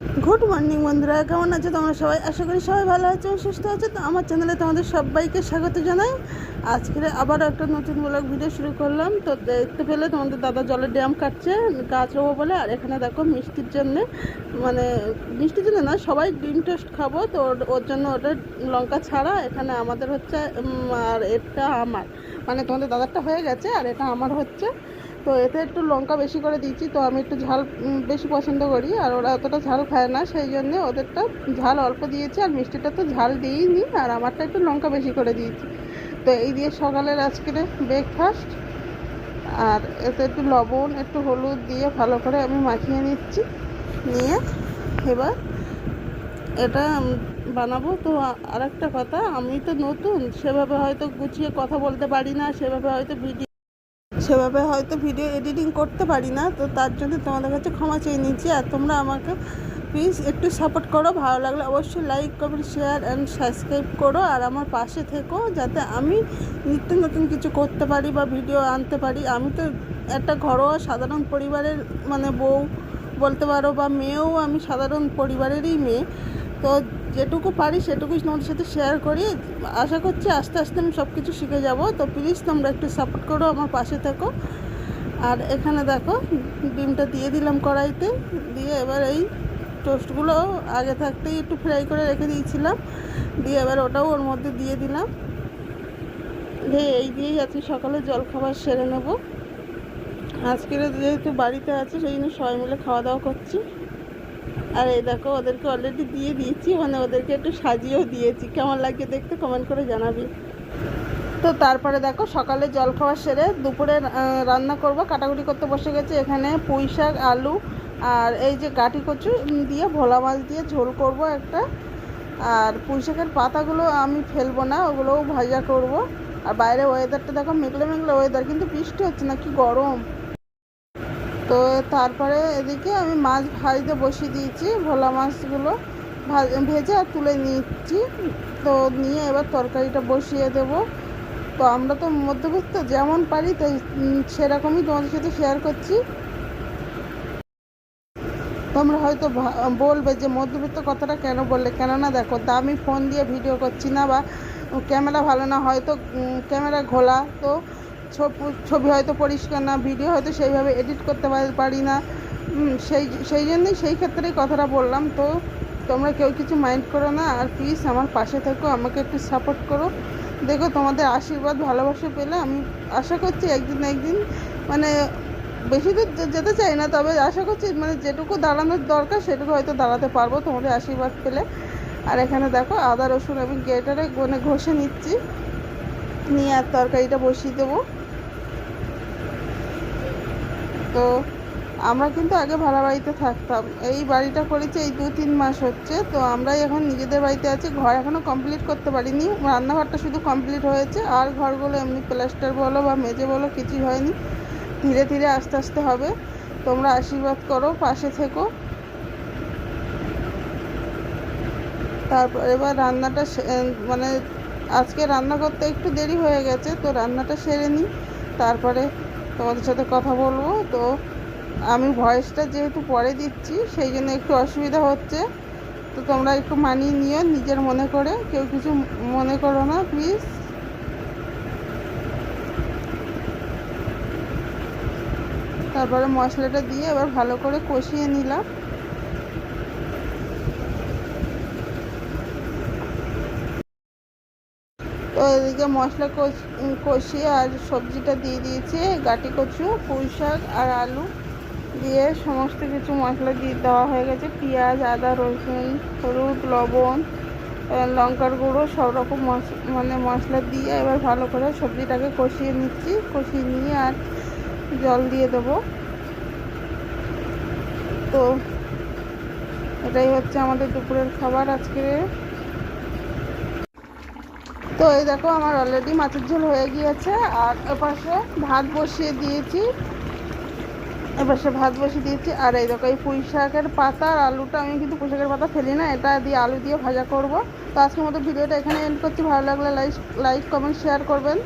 Good morning বন্ধুরা। কেমন আছো তোমরা সবাই? আশা করি সবাই ভালো আছো, সুস্থ আছো। তো আমার চ্যানেলে তোমাদের সবাইকে স্বাগত জানাই। আজকে আবারও একটা নতুন ব্লগ ভিডিও শুরু করলাম। তো দেখতে পেলে তোমাদের দাদা জলের ড্যাম কাটছে গাছ রোবো বলে। আর এখানে দেখো মিষ্টির জন্যে মানে মিষ্টির জন্য না, সবাই ডিম টোস্ট খাব। তো ওর জন্য ওটা লঙ্কা ছাড়া এখানে আমাদের হচ্ছে আর এটা আমার। মানে তোমাদের দাদারটা হয়ে গেছে, আর এটা আমার হচ্ছে। তো এতে একটু লঙ্কা বেশি করে দিয়েছি, তো আমি একটু ঝাল বেশি পছন্দ করি, আর ওরা অতটা ঝাল খায় না, সেই জন্য ওদেরটা ঝাল অল্প দিয়েছি, আর মিষ্টিটা তো ঝাল দিইনি, আর আমারটা একটু লঙ্কা বেশি করে দিয়েছি। তো এই দিয়ে সকালের আজকের ব্রেকফাস্ট আর এতে একটু লবণ, একটু হলুদ দিয়ে ভালো করে আমি মাখিয়ে নিচ্ছি, নিয়ে এবার এটা বানাবো। তো আর একটা কথা, আমি তো নতুন, সেভাবে হয়তো গুছিয়ে কথা বলতে পারি না, সেভাবে হয়তো ভিডিও সেভাবে হয়তো ভিডিও এডিটিং করতে পারি না, তো তার জন্য তোমাদের কাছে ক্ষমা চেয়ে নিচ্ছি। আর তোমরা আমাকে প্লিজ একটু সাপোর্ট করো, ভালো লাগলে অবশ্যই like comment share and subscribe করো। আর আমার পাশে থেকো, যাতে আমি নিত্য নতুন কিছু করতে পারি বা ভিডিও আনতে পারি। আমি তো একটা ঘরোয়া সাধারণ পরিবারের মানে বউ বলতে পারো বা মেয়েও আমি সাধারণ পরিবারেরই মেয়ে। তো যেটুকু পারি সেটুকুই তোমাদের সাথে শেয়ার করি। আশা করছি আস্তে আস্তে আমি সব কিছু শিখে যাব। তো প্লিজ তোমরা একটু সাপোর্ট করো আমার পাশে থেকো। আর এখানে দেখো, ডিমটা দিয়ে দিলাম কড়াইতে। দিয়ে এবার এই টোস্টগুলো আগে থাকতেই একটু ফ্রাই করে রেখে দিয়েছিলাম। দিয়ে এবার ওটাও ওর মধ্যে দিয়ে দিলাম। দিয়ে এই দিয়েই আজকে সকালে জলখাবার সেরে নেব। আজকের যেহেতু বাড়িতে আছে, সেই জন্য সবাই মিলে খাওয়া দাওয়া করছি। আর এই দেখো, ওদেরকে অলরেডি দিয়ে দিয়েছি মানে ওদেরকে একটু সাজিয়েও দিয়েছি। কেমন লাগছে দেখতে কমেন্ট করে জানাবি। তো তারপরে দেখো, সকালে জল খাওয়া সেরে দুপুরে রান্না করব। কাটাকুটি করতে বসে গেছে এখানে পুঁই শাক, আলু আর এই যে গাঠি কচু দিয়ে ভোলা মাছ দিয়ে ঝোল করব একটা। আর পুঁই শাকের পাতাগুলো আমি ফেলব না, ওগুলোও ভাজা করব। আর বাইরে ওয়েদারটা দেখো, মেঘলে মেঘলে ওয়েদার কিন্তু বৃষ্টি হচ্ছে না, কি গরম। তো তারপরে এদিকে আমি মাছ ভাজতে বসিয়ে দিয়েছি, ভোলা মাছগুলো ভেজে আর তুলে নিচ্ছি। তো নিয়ে এবার তরকারিটা বসিয়ে দেব। তো আমরা তো মধ্যবিত্ত, যেমন পারি তাই সেরকমই তোমাদের সাথে শেয়ার করছি। তোমরা হয়তো বলবে যে মধ্যবিত্ত কথাটা কেন বললে? কেননা দেখো দামি ফোন দিয়ে ভিডিও করছি না বা ক্যামেরা ভালো না, হয়তো ক্যামেরা ঘোলা। তো ছবি- হয়তো পরিষ্কার না, ভিডিও হয়তো সেইভাবে এডিট করতে পারি- না। সেই সেই জন্যই সেই ক্ষেত্রেই কথাটা বললাম। তো তোমরা কেউ কিছু মাইন্ড করো না, আর প্লিজ আমার পাশে থেকো, আমাকে একটু সাপোর্ট করো। দেখো, তোমাদের আশীর্বাদ, ভালোবাসা পেলে আমি আশা করছি একদিন একদিন মানে বেশি দূর যেতে চাই না, তবে আশা করছি মানে যেটুকু দাঁড়ানোর দরকার, সেটুকু হয়তো দাঁড়াতে পারব তোমাদের আশীর্বাদ পেলে। আর এখানে দেখো, আদা, রসুন আমি গ্রেটারে মানে ঘষে নিচ্ছি। নিয়ে আর তরকারিটা বসিয়ে দেবো। তো আমরা কিন্তু আগে ভাড়া বাড়িতে থাকতাম। এই বাড়িটা করেছি এই দু তিন মাস হচ্ছে, তো আমরাই এখন নিজেদের বাড়িতে আছি। ঘর এখনও কমপ্লিট করতে পারিনি। রান্নাঘরটা শুধু কমপ্লিট হয়েছে, আর ঘরগুলো এমনি প্লাস্টার বলো বা মেজে বলো কিছুই হয়নি। ধীরে ধীরে আস্তে আস্তে হবে। তোমরা আশীর্বাদ করো, পাশে থেকো। তারপর এবার রান্নাটা মানে আজকে রান্না করতে একটু দেরি হয়ে গেছে, তো রান্নাটা সেরে নিই। তারপরে তোমাদের সাথে কথা বলব। তো আমি ভয়েসটা যেহেতু পরে দিচ্ছি, সেই জন্য একটু অসুবিধা হচ্ছে। তো তোমরা একটু মানিয়ে নিও নিজের মনে করে। কেউ কিছু মনে করো না প্লিজ তারপরে মশলাটা দিয়ে এবার ভালো করে কষিয়ে নিলাম। তো এদিকে মশলা কষ- কষিয়ে আর সবজিটা দিয়ে দিয়েছি, গাটি কচু, পুঁই শাক আর আলু দিয়ে সমস্ত কিছু মশলা দিয়ে দেওয়া হয়ে গেছে। পেঁয়াজ, আদা, রসুন, হলুদ, লবণ লঙ্কার গুঁড়ো সব রকম মানে মশলা দিয়ে এবার ভালো করে সবজিটাকে কষিয়ে নিচ্ছি। কষিয়ে নিয়ে আর জল দিয়ে দেবো। তো এটাই হচ্ছে আমাদের দুপুরের খাবার আজকে তো এই দেখো, আমার অলরেডি মাছের ঝোল হয়ে গিয়েছে, আর এপাশে ভাত বসিয়ে দিয়েছি। এপাশে ভাত বসিয়ে দিয়েছি, আর এই দেখো, এই পুঁই শাকের পাতা আর আলুটা আমি কিন্তু পুঁই শাকের পাতা ফেলি না, এটা দিয়ে আলু দিয়ে ভাজা করব। তো আজকের মতো ভিডিওটা এখানে এন্ড করছি। ভালো লাগলে লাইক লাইক কমেন্ট শেয়ার করবেন।